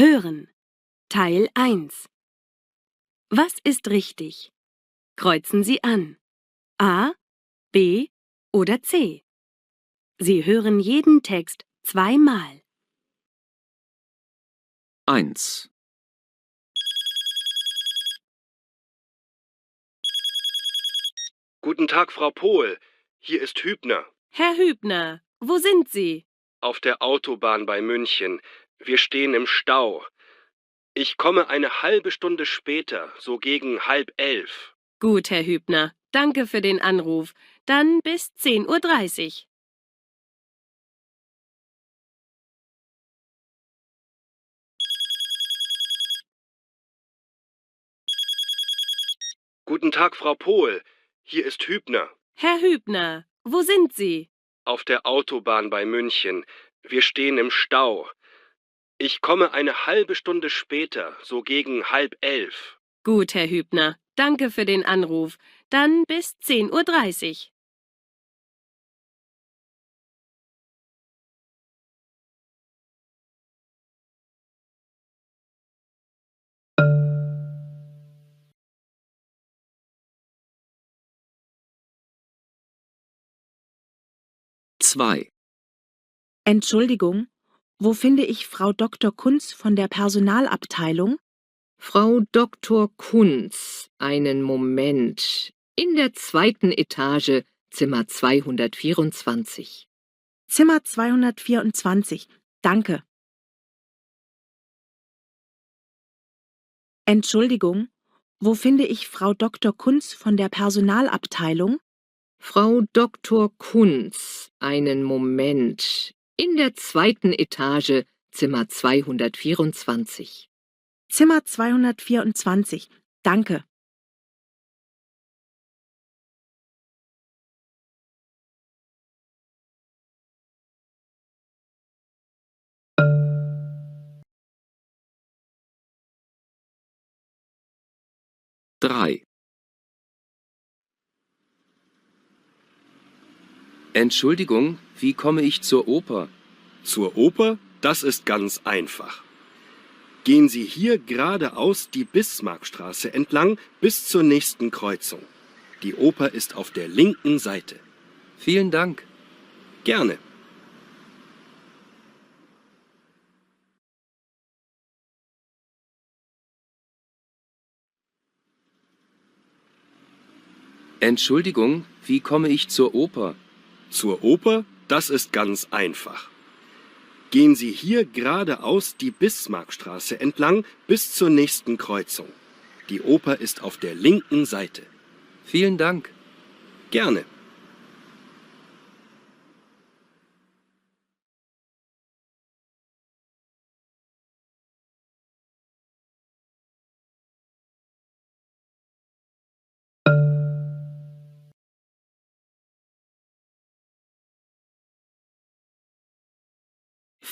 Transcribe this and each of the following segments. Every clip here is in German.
Hören. Teil 1. Was ist richtig? Kreuzen Sie an. A, B oder C. Sie hören jeden Text zweimal. 1, Guten Tag, Frau Pohl. Hier ist Hübner. Herr Hübner, wo sind Sie? Auf der Autobahn bei München. Wir stehen im Stau. Ich komme eine halbe Stunde später, so gegen halb elf. Gut, Herr Hübner. Danke für den Anruf. Dann bis 10.30 Uhr. Guten Tag, Frau Pohl. Hier ist Hübner. Herr Hübner, wo sind Sie? Auf der Autobahn bei München. Wir stehen im Stau. Ich komme eine halbe Stunde später, so gegen halb elf. Gut, Herr Hübner. Danke für den Anruf. Dann bis 10.30 Uhr. zwei, Entschuldigung, wo finde ich Frau Dr. Kunz von der Personalabteilung? Frau Dr. Kunz, einen Moment. In der zweiten Etage, Zimmer 224. Zimmer 224. Danke. Entschuldigung, wo finde ich Frau Dr. Kunz von der Personalabteilung? Frau Dr. Kunz, einen Moment. In der zweiten Etage, Zimmer 224. Zimmer 224. Danke. drei. Entschuldigung, wie komme ich zur Oper? Zur Oper? Das ist ganz einfach. Gehen Sie hier geradeaus die Bismarckstraße entlang bis zur nächsten Kreuzung. Die Oper ist auf der linken Seite. Vielen Dank. Gerne. Entschuldigung, wie komme ich zur Oper? Zur Oper? Das ist ganz einfach. Gehen Sie hier geradeaus die Bismarckstraße entlang bis zur nächsten Kreuzung. Die Oper ist auf der linken Seite. Vielen Dank. Gerne.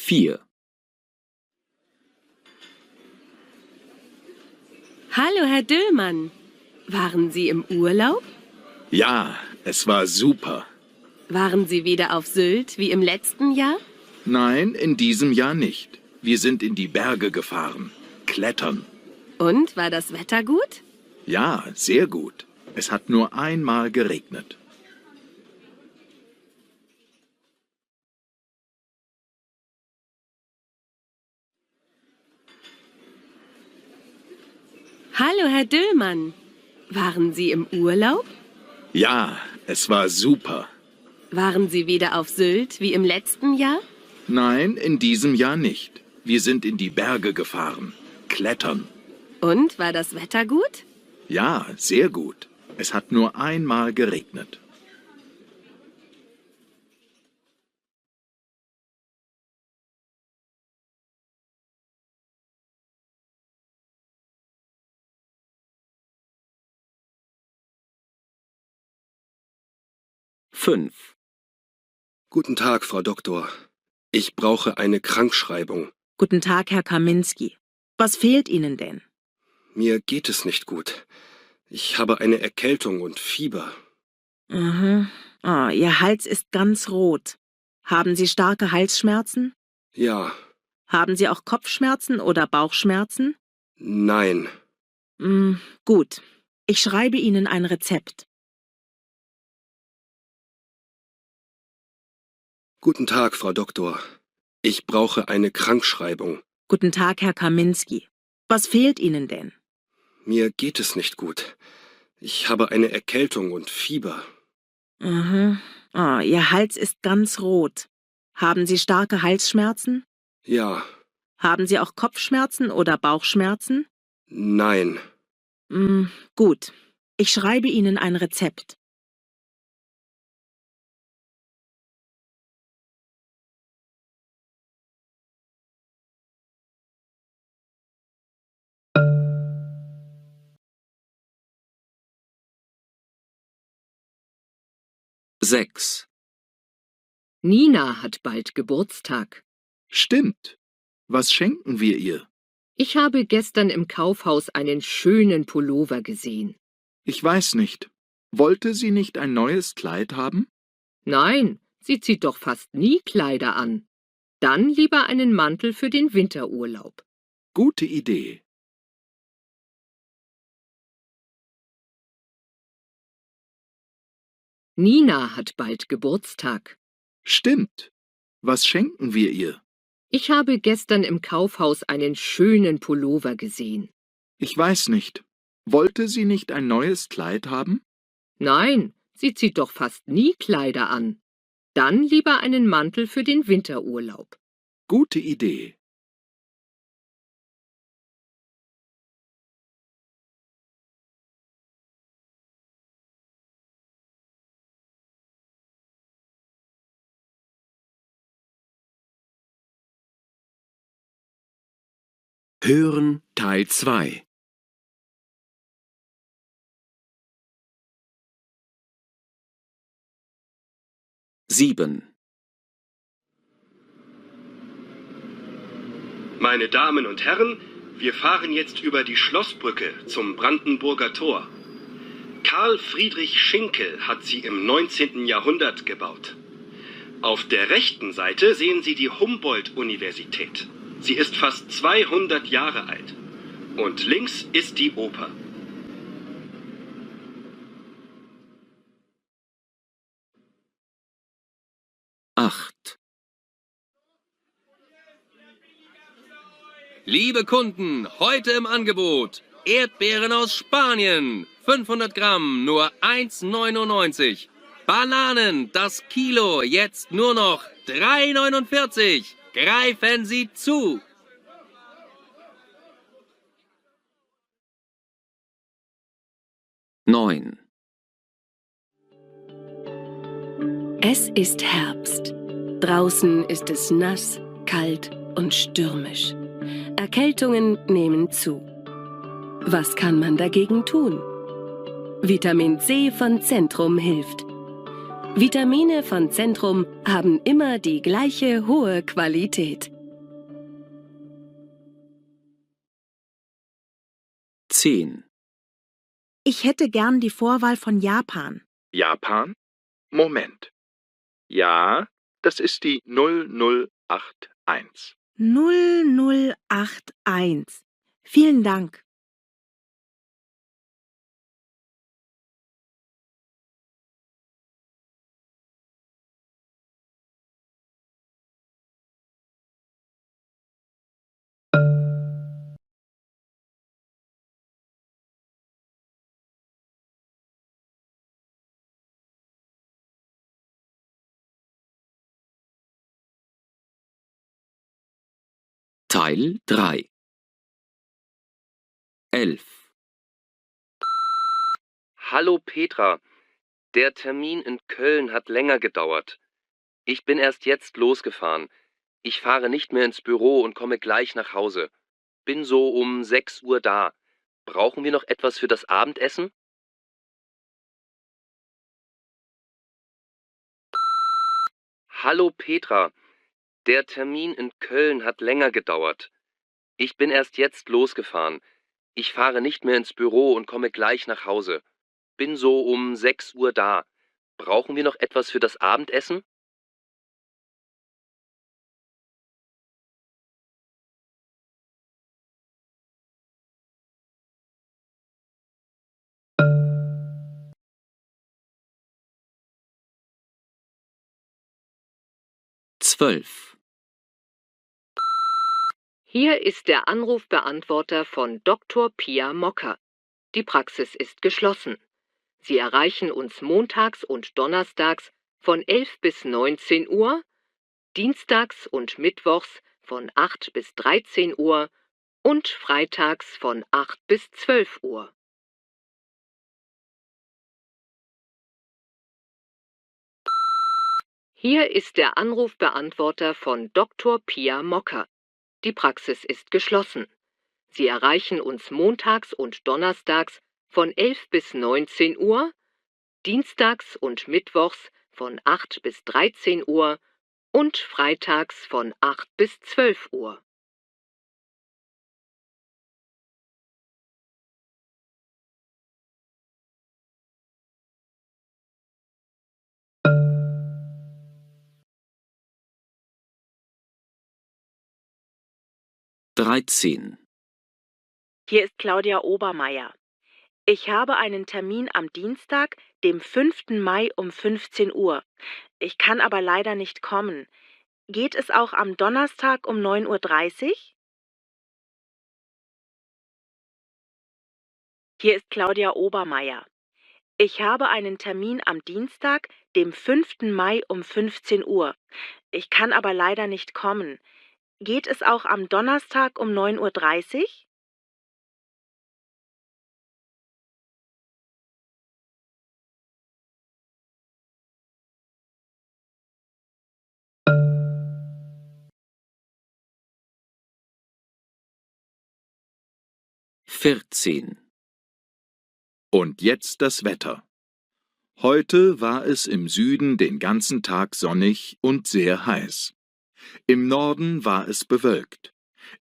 Vier, Hallo, Herr Döllmann. Waren Sie im Urlaub? Ja, es war super. Waren Sie wieder auf Sylt wie im letzten Jahr? Nein, in diesem Jahr nicht. Wir sind in die Berge gefahren. Klettern. Und war das Wetter gut? Ja, sehr gut. Es hat nur einmal geregnet. Hallo, Herr Döllmann. Waren Sie im Urlaub? Ja, es war super. Waren Sie wieder auf Sylt wie im letzten Jahr? Nein, in diesem Jahr nicht. Wir sind in die Berge gefahren. Klettern. Und war das Wetter gut? Ja, sehr gut. Es hat nur einmal geregnet. Fünf, Guten Tag, Frau Doktor. Ich brauche eine Krankschreibung. Guten Tag, Herr Kaminski. Was fehlt Ihnen denn? Mir geht es nicht gut. Ich habe eine Erkältung und Fieber. Mhm. Ah, Ihr Hals ist ganz rot. Haben Sie starke Halsschmerzen? Ja, Haben Sie auch Kopfschmerzen oder Bauchschmerzen? Nein. Hm, gut. Ich schreibe Ihnen ein Rezept. Guten Tag, Frau Doktor. Ich brauche eine Krankschreibung. Guten Tag, Herr Kaminski. Was fehlt Ihnen denn? Mir geht es nicht gut. Ich habe eine Erkältung und Fieber. Mhm. Ah, Ihr Hals ist ganz rot. Haben Sie starke Halsschmerzen? Ja. Haben Sie auch Kopfschmerzen oder Bauchschmerzen? Nein. Hm, gut. Ich schreibe Ihnen ein Rezept. Sechs. Nina hat bald Geburtstag. Stimmt. Was schenken wir ihr? Ich habe gestern im Kaufhaus einen schönen Pullover gesehen. Ich weiß nicht. Wollte sie nicht ein neues Kleid haben? Nein, sie zieht doch fast nie Kleider an. Dann lieber einen Mantel für den Winterurlaub. Gute Idee. Nina hat bald Geburtstag. Stimmt. Was schenken wir ihr? Ich habe gestern im Kaufhaus einen schönen Pullover gesehen. Ich weiß nicht. Wollte sie nicht ein neues Kleid haben? Nein, sie zieht doch fast nie Kleider an. Dann lieber einen Mantel für den Winterurlaub. Gute Idee. Hören Teil 2 Sieben. Meine Damen und Herren, wir fahren jetzt über die Schlossbrücke zum Brandenburger Tor. Karl Friedrich Schinkel hat sie im 19. Jahrhundert gebaut. Auf der rechten Seite sehen Sie die Humboldt-Universität. Sie ist fast 200 Jahre alt. Und links ist die Oper. Acht. Liebe Kunden, heute im Angebot. Erdbeeren aus Spanien. 500 Gramm, nur 1,99. Bananen, das Kilo, jetzt nur noch 3,49. Greifen Sie zu. Neun. Es ist Herbst. Draußen ist es nass, kalt und stürmisch. Erkältungen nehmen zu. Was kann man dagegen tun? Vitamin C von Zentrum hilft. Vitamine von Zentrum haben immer die gleiche hohe Qualität. Zehn. Ich hätte gern die Vorwahl von Japan. Japan? Moment. Ja, das ist die 0081. 0081. Vielen Dank. Teil 3 Elf. Hallo Petra. Der Termin in Köln hat länger gedauert. Ich bin erst jetzt losgefahren. Ich fahre nicht mehr ins Büro und komme gleich nach Hause. Bin so um 6 Uhr da. Brauchen wir noch etwas für das Abendessen? Hallo Petra. Der Termin in Köln hat länger gedauert. Ich bin erst jetzt losgefahren. Ich fahre nicht mehr ins Büro und komme gleich nach Hause. Bin so um 6 Uhr da. Brauchen wir noch etwas für das Abendessen? 12. Hier ist der Anrufbeantworter von Dr. Pia Mocker. Die Praxis ist geschlossen. Sie erreichen uns montags und donnerstags von 11 bis 19 Uhr, dienstags und mittwochs von 8 bis 13 Uhr und freitags von 8 bis 12 Uhr. Hier ist der Anrufbeantworter von Dr. Pia Mocker. Die Praxis ist geschlossen. Sie erreichen uns montags und donnerstags von 11 bis 19 Uhr, dienstags und mittwochs von 8 bis 13 Uhr und freitags von 8 bis 12 Uhr. Dreizehn. Hier ist Claudia Obermeier. Ich habe einen Termin am Dienstag, dem 5. Mai um 15 Uhr. Ich kann aber leider nicht kommen. Geht es auch am Donnerstag um 9.30 Uhr? Hier ist Claudia Obermeier. Ich habe einen Termin am Dienstag, dem 5. Mai um 15 Uhr. Ich kann aber leider nicht kommen. Geht es auch am Donnerstag um 9.30 Uhr? Vierzehn. Und jetzt das Wetter. Heute war es im Süden den ganzen Tag sonnig und sehr heiß. Im Norden war es bewölkt.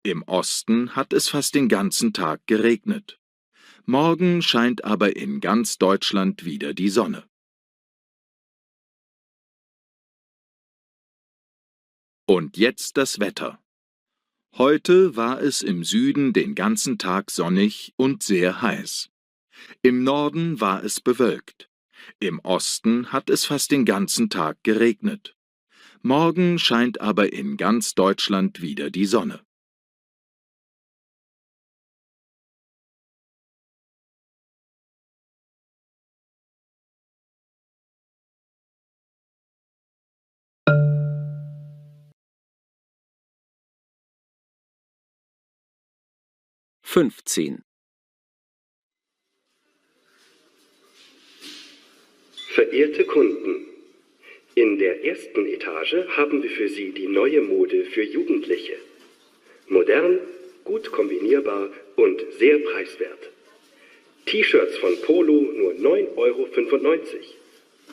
Im Osten hat es fast den ganzen Tag geregnet. Morgen scheint aber in ganz Deutschland wieder die Sonne. Und jetzt das Wetter. Heute war es im Süden den ganzen Tag sonnig und sehr heiß. Im Norden war es bewölkt. Im Osten hat es fast den ganzen Tag geregnet. Morgen scheint aber in ganz Deutschland wieder die Sonne. Fünfzehn. Verehrte Kunden, in der ersten Etage haben wir für Sie die neue Mode für Jugendliche. Modern, gut kombinierbar und sehr preiswert. T-Shirts von Polo nur 9,95 Euro.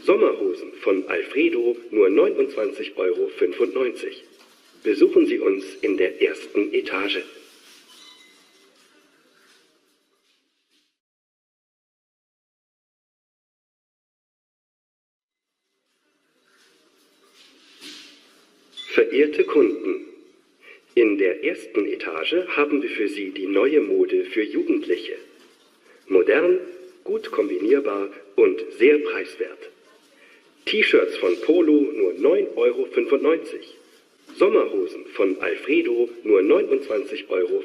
Sommerhosen von Alfredo nur 29,95 Euro. Besuchen Sie uns in der ersten Etage. Verehrte Kunden, in der ersten Etage haben wir für Sie die neue Mode für Jugendliche. Modern, gut kombinierbar und sehr preiswert. T-Shirts von Polo nur 9,95 Euro. Sommerhosen von Alfredo nur 29,95 Euro.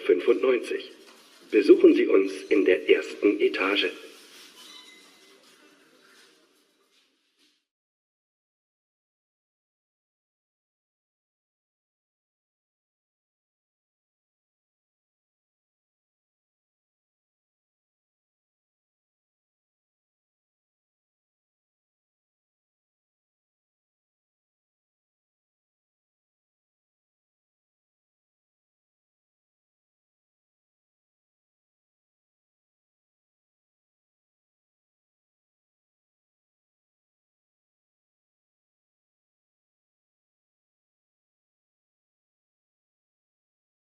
Besuchen Sie uns in der ersten Etage.